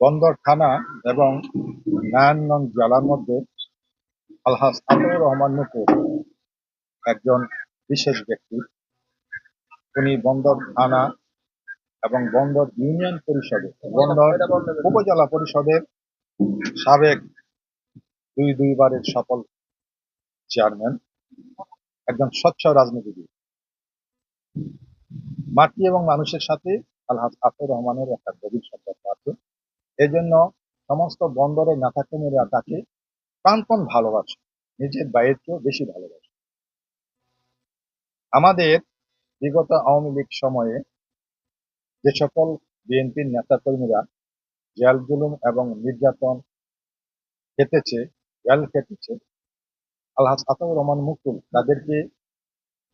বন্দর থানা এবং নারায়ণগঞ্জ জেলার মধ্যে আলহাজ আতাউর রহমান মুকুল একজন বিশেষ ব্যক্তি। উনি বন্দর থানা এবং বন্দর ইউনিয়ন পরিষদে বন্দর উপজেলা পরিষদের সাবেক দুই দুইবারের সফল চেয়ারম্যান, একজন স্বচ্ছ রাজনীতিবিদ। মাটি এবং মানুষের সাথে আলহাজ আতাউর রহমানের একটা গভীর সম্পর্ক আছে। এই জন্য সমস্ত বন্দরের নেতাকর্মীরা তাকে প্রাণপণ ভালোবাসে, নিজের বাইরের চেয়েও বেশি ভালোবাসে। আমাদের বিগত আওয়ামী লীগ সময়ে যে সকল বিএনপির নেতাকর্মীরা জেল জুলুম এবং নির্যাতন খেতেছে জেল খেটেছে, আলহাজ আতাউর রহমান মুকুল তাদেরকে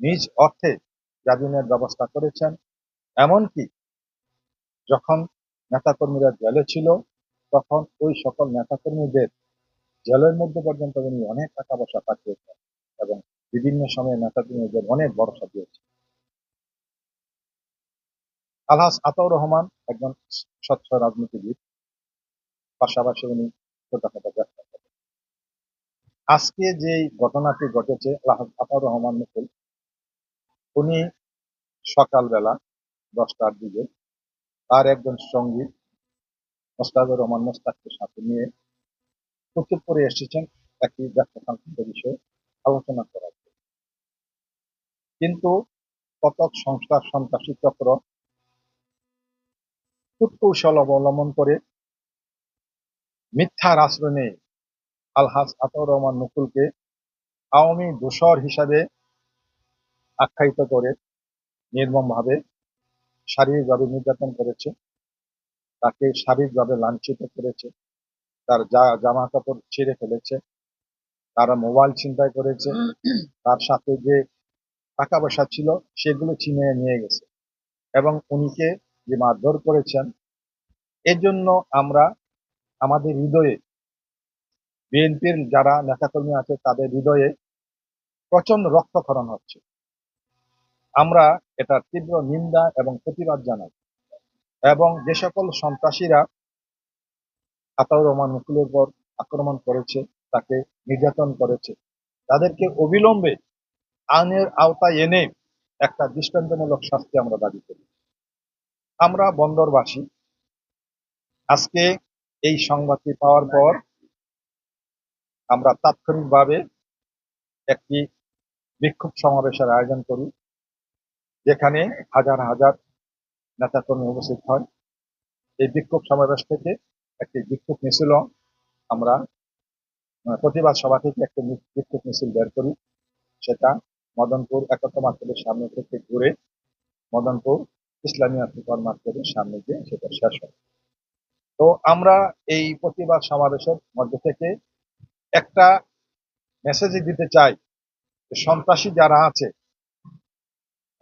নিজ অর্থে জামিনের ব্যবস্থা করেছেন, এমনকি যখন নেতাকর্মীরা জেলে ছিল, তখন ওই সকল নেতাকর্মীদের জেলের মধ্যে পর্যন্ত উনি অনেক টাকা পয়সা পাঠিয়েছেন এবং বিভিন্ন সময়ে নেতাকর্মীদের অনেক ভরসা দিয়েছেন। আলহাজ আতাউর রহমান একজন স্বচ্ছ রাজনীতিবিদ, পাশাপাশি উনি ছোটখাটো ব্যবসা করেন। আজকে যে ঘটনাটি ঘটেছে, আলহাজ আতাউর রহমান মুকুল উনি সকালবেলা দশটার দিকে তার একজন সঙ্গী মোস্তাকুর রহমান মোস্তাককে সাথে নিয়ে কুতুবপুরে এসেছেন একটি সংক্রান্ত বিষয়ে আলোচনা করার জন্য। কিন্তু কতক সংস্থার সন্ত্রাসী চক্র কূটকৌশল অবলম্বন করে মিথ্যার আশ্রয় নিয়ে আলহাজ আতর রহমান মুকুলকে আওয়ামী দোসর হিসাবে আখ্যায়িত করে নির্মমভাবে শারীরিকভাবে নির্যাতন করেছে, তাকে শারীরিকভাবে লাঞ্ছিত করেছে, তার জামা কাপড় ছিঁড়ে ফেলেছে, তারা মোবাইল ছিনতাই করেছে, তার সাথে যে টাকা পয়সা ছিল সেগুলো ছিনিয়ে নিয়ে গেছে এবং উনিকে যে মারধর করেছেন, এর জন্য আমরা আমাদের হৃদয়ে বিএনপির যারা নেতাকর্মী আছে তাদের হৃদয়ে প্রচণ্ড রক্তক্ষরণ হচ্ছে। আমরা এটার তীব্র নিন্দা এবং প্রতিবাদ জানাই। এবং যে সকল সন্ত্রাসীরা আতাউর রহমান মুকুলের উপর আক্রমণ করেছে, তাকে নির্যাতন করেছে, তাদেরকে অবিলম্বে আইনের আওতায় এনে একটা দৃষ্টান্তমূলক শাস্তি আমরা দাবি করি। আমরা বন্দরবাসী, আজকে এই সংবাদটি পাওয়ার পর আমরা তাৎক্ষণিকভাবে একটি বিক্ষোভ সমাবেশের আয়োজন করি। যেখানে হাজার হাজার নেতাকর্মী উপস্থিত হয়। এই বিক্ষোভ সমাবেশ থেকে একটি বিক্ষোভ মিছিল আমরা প্রতিবাদ সভা থেকে একটি বিক্ষোভ মিছিল বের করি। সেটা মদনপুর একতা মার্কেটের সামনে থেকে ঘুরে মদনপুর ইসলামিয়া সুপার মার্কেটের সামনে গিয়ে সেটা শেষ হয়। তো আমরা এই প্রতিবাদ সমাবেশের মধ্যে থেকে একটা মেসেজ দিতে চাই সন্ত্রাসী যারা আছে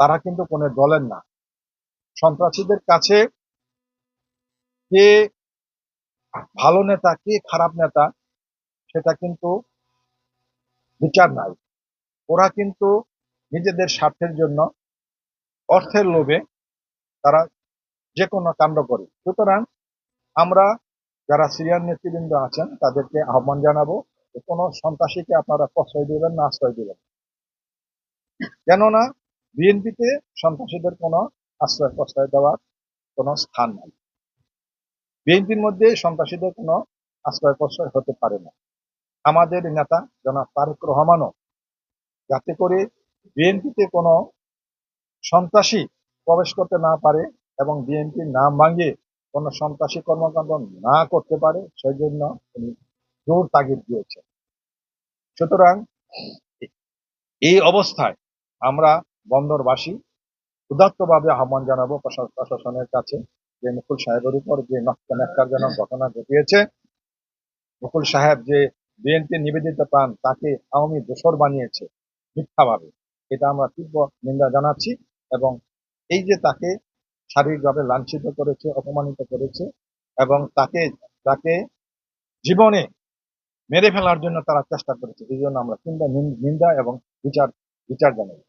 তারা কিন্তু কোনো দলের না। সন্ত্রাসীদের কাছে কে ভালো নেতা, কে খারাপ নেতা, সেটা কিন্তু বিচার নাই। ওরা কিন্তু নিজেদের স্বার্থের জন্য অর্থের লোভে তারা যে কোনো কাণ্ড করে। সুতরাং আমরা যারা সিরিয়ান নেতৃবৃন্দ আছেন, তাদেরকে আহ্বান জানাব কোনো সন্ত্রাসীকে আপনারা প্রশ্রয় দিবেন না, আশ্রয় দিবেন। কেননা বিএনপিতে সন্ত্রাসীদের কোনো আশ্রয় প্রশ্রয় দেওয়ার কোনো স্থান নাই। বিএনপির মধ্যে সন্ত্রাসীদের কোনো আশ্রয় প্রশ্রয় হতে পারে না। আমাদের নেতা জনাব তারেক রহমানও যাতে করে বিএনপিতে কোনো সন্ত্রাসী প্রবেশ করতে না পারে এবং বিএনপির নাম ভাঙিয়ে কোনো সন্ত্রাসী কর্মকাণ্ড না করতে পারে, সেই জন্য তিনি জোর তাগিদ দিয়েছেন। সুতরাং এই অবস্থায় আমরা বন্দরবাসী উদাত্তভাবে আহ্বান জানাব প্রশাসনের কাছে যে মুকুল সাহেবের উপর যে নক্কারজনক ঘটনা ঘটিয়েছে। মুকুল সাহেব যে বিএনপি নিবেদিত প্রাণ, তাকে আওয়ামী দোষর বানিয়েছে মিথ্যাভাবে। এটা আমরা তীব্র নিন্দা জানাচ্ছি এবং এই যে তাকে শারীরিকভাবে লাঞ্ছিত করেছে, অপমানিত করেছে এবং তাকে তাকে জীবনে মেরে ফেলার জন্য তারা চেষ্টা করেছে, এই জন্য আমরা নিন্দা নিন্দা এবং বিচার বিচার জানাই।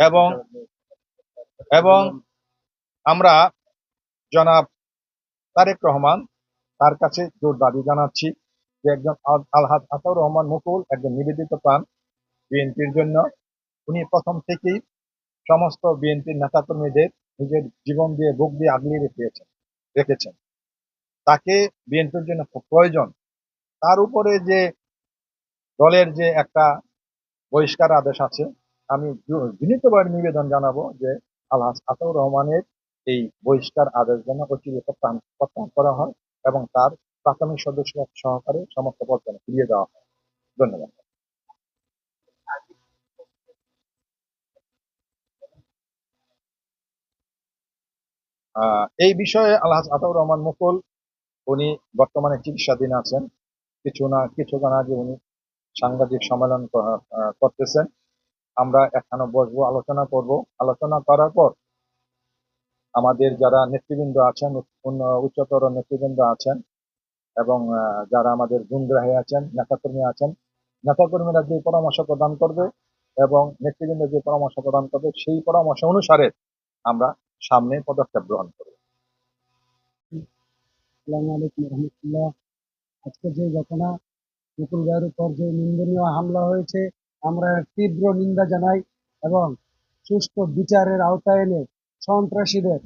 এবং এবং আমরা জনাব তারেক রহমান তার কাছে জোর দাবি জানাচ্ছি যে একজন আল- আলহাজ আতাউর রহমান মুকুল একজন নিবেদিত প্রাণ বিএনপির জন্য। উনি প্রথম থেকেই সমস্ত বিএনপির নেতাকর্মীদের নিজের জীবন দিয়ে বুক দিয়ে আগলিয়ে রেখেছেন রেখেছেন। তাকে বিএনপির জন্য খুব প্রয়োজন। তার উপরে যে দলের যে একটা বহিষ্কার আদেশ আছে আমি বিনীতভাবে নিবেদন জানাব যে আলহাজ আতাউর রহমানের এই বহিষ্কার আদেশ যেন অচিরে প্রত্যাহার করা হয় এবং তার প্রাথমিক সদস্য সহকারে সমস্ত পদ যেন ফিরিয়ে দেওয়া হয়। ধন্যবাদ। এই বিষয়ে আলহাজ আতাউর রহমান মুকুল, উনি বর্তমানে চিকিৎসাধীন আছেন। কিছু না কিছুক্ষণ আগে উনি সাংবাদিক সম্মেলন করতেছেন। আমরা এখানে বসবো, আলোচনা করব। আলোচনা করার পর আমাদের যারা নেতৃবৃন্দ আছেন, উচ্চতর নেতৃবৃন্দ আছেন এবং যারা আমাদের গুণগ্রাহী আছেন, নেতাকর্মী আছেন, নেতাকর্মীরা যে পরামর্শ প্রদান করবে এবং নেতৃবৃন্দ যে পরামর্শ প্রদান করবে, সেই পরামর্শ অনুসারে আমরা সামনে পদক্ষেপ গ্রহণ করব। আজকে যে ঘটনা, মুকুল ভাইয়ের উপর যে নিন্দনীয় হামলা হয়েছে আমরা তীব্র নিন্দা জানাই এবং সুষ্ঠু বিচারের আওতায় এনে সন্ত্রাসীদের,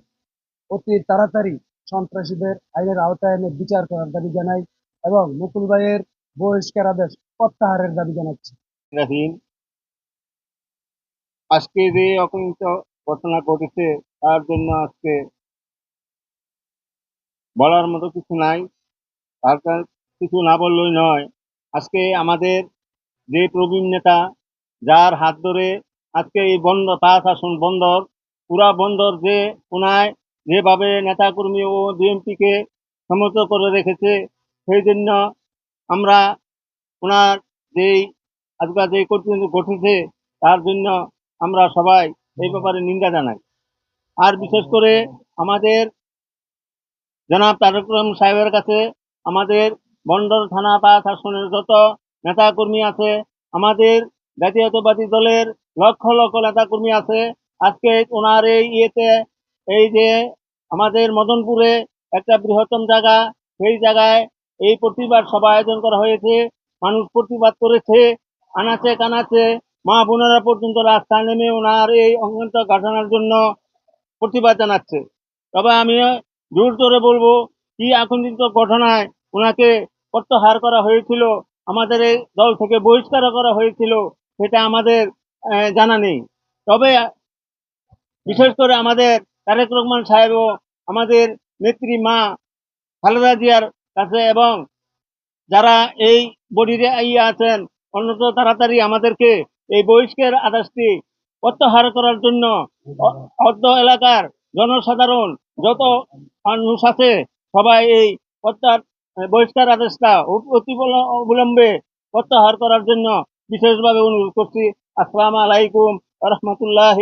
অতি তাড়াতাড়ি সন্ত্রাসীদের আইনের আওতায় এনে বিচার করার দাবি জানাই এবং মুকুল ভাইয়ের বহিষ্কার আদেশ প্রত্যাহারের দাবি জানাচ্ছি। আজকে যে অকুণ্ঠ ঘটনা ঘটেছে, তার জন্য আজকে বলার মতো কিছু নাই। তার কিছু না বললেই নয়। আজকে আমাদের যে প্রবীণ নেতা যার হাত ধরে আজকে এই বন্ধ তাজ আসন বন্দর পুরা বন্দর যে কোনায় যেভাবে নেতাকর্মী ও বিএনপিকে সমর্থ করে রেখেছে, সেই জন্য আমরা ওনার যেই আজকাল যে কর্তৃত্ব ঘটেছে, তার জন্য আমরা সবাই এই ব্যাপারে নিন্দা জানাই। আর বিশেষ করে আমাদের জনাব তারেক রহমান সাহেবের কাছে আমাদের বন্দর থানা পাঁচ শাসনের যত নেতাকর্মী আছে, আমাদের জাতীয়তাবাদী দলের লক্ষ লক্ষ নেতাকর্মী আছে। আজকে ওনার এই ইয়েতে, এই যে আমাদের মদনপুরে একটা বৃহত্তম জায়গা, সেই জায়গায় এই প্রতিবাদ সভা আয়োজন করা হয়েছে। মানুষ প্রতিবাদ করেছে, আনাচে কানাচে মা বোনেরা পর্যন্ত রাস্তায় নেমে ওনার এই অত্যন্ত ঘটনার জন্য প্রতিবাদ জানাচ্ছে। তবে আমি জোর জোরে বলব, কি এখন আকন্দিত ঘটনায় ওনাকে প্রত্যাহার করা হয়েছিল আমাদের এই দল থেকে বহিষ্কার করা হয়েছিল সেটা আমাদের জানা নেই। তবে বিশেষ করে আমাদের তারেক রহমান সাহেব ও আমাদের নেত্রী মা খালেদা জিয়ার কাছে এবং যারা এই বডিতে ইয়ে আছেন, অন্যত তাড়াতাড়ি আমাদেরকে এই বহিষ্কার আদেশটি প্রত্যাহার করার জন্য অর্ধ এলাকার জনসাধারণ যত মানুষ আছে সবাই এই প্রত্যাহার বহিষ্কার আদেশটা অতি অবিলম্বে প্রত্যাহার করার জন্য বিশেষভাবে অনুরোধ করছি। আসসালামু আলাইকুম রহমতুল্লাহ